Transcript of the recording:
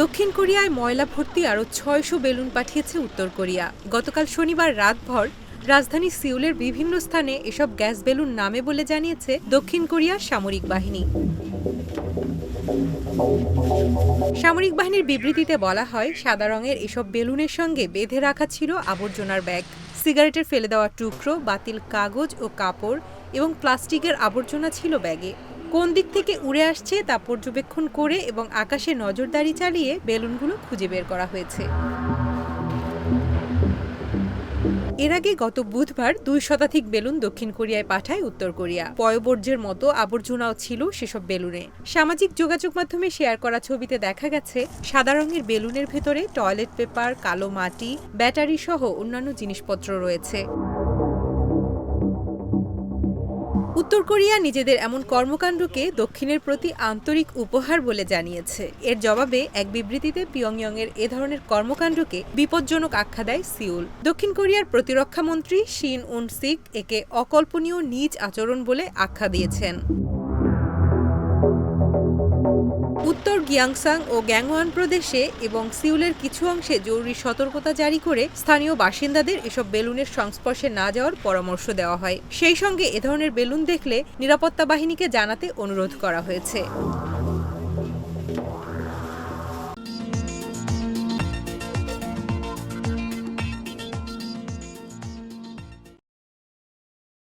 দক্ষিণ কোরিয়ায় ময়লা ভর্তি আরও ছয়শো বেলুন পাঠিয়েছে উত্তর কোরিয়া। গতকাল শনিবার রাতভর রাজধানী সিউলের বিভিন্ন স্থানে এসব গ্যাস বেলুন নামে বলে জানিয়েছে দক্ষিণ কোরিয়ার সামরিক বাহিনী। সামরিক বাহিনীর বিবৃতিতে বলা হয়, সাদা রঙের এসব বেলুনের সঙ্গে বেঁধে রাখা ছিল আবর্জনার ব্যাগ। সিগারেটের ফেলে দেওয়া টুকরো, বাতিল কাগজ ও কাপড় এবং প্লাস্টিকের আবর্জনা ছিল ব্যাগে। কোন দিক থেকে উড়ে আসছে তা পর্যবেক্ষণ করে এবং আকাশে নজরদারি চালিয়ে বেলুনগুলো খুঁজে বের করা হয়েছে। এর আগে গত বুধবার দুই শতাধিক বেলুন দক্ষিণ কোরিয়ায় পাঠায় উত্তর কোরিয়া। পয়বর্জ্যের মতো আবর্জনাও ছিল সেসব বেলুনে। সামাজিক যোগাযোগ মাধ্যমে শেয়ার করা ছবিতে দেখা গেছে, সাদা রঙের বেলুনের ভেতরে টয়লেট পেপার, কালো মাটি, ব্যাটারি সহ অন্যান্য জিনিসপত্র রয়েছে। উত্তর কোরিয়া নিজেদের এমন কর্মকাণ্ডকে দক্ষিণের প্রতি আন্তরিক উপহার বলে জানিয়েছে। এর জবাবে এক বিবৃতিতে পিয়ংইয়ংয়ের এ ধরনের কর্মকাণ্ডকে বিপজ্জনক আখ্যা দেয় সিউল। দক্ষিণ কোরিয়ার প্রতিরক্ষা মন্ত্রী শিন উন সিক একে অকল্পনীয় নিজ আচরণ বলে আখ্যা দিয়েছেন। উত্তর গিয়াংসাং ও গ্যাংওয়ান প্রদেশে এবং সিউলের কিছু অংশে জরুরি সতর্কতা জারি করে স্থানীয় বাসিন্দাদের এসব বেলুনের সংস্পর্শে না যাওয়ার পরামর্শ দেওয়া হয়। সেই সঙ্গে এ ধরনের বেলুন দেখলে নিরাপত্তা বাহিনীকে জানাতে অনুরোধ করা হয়েছে।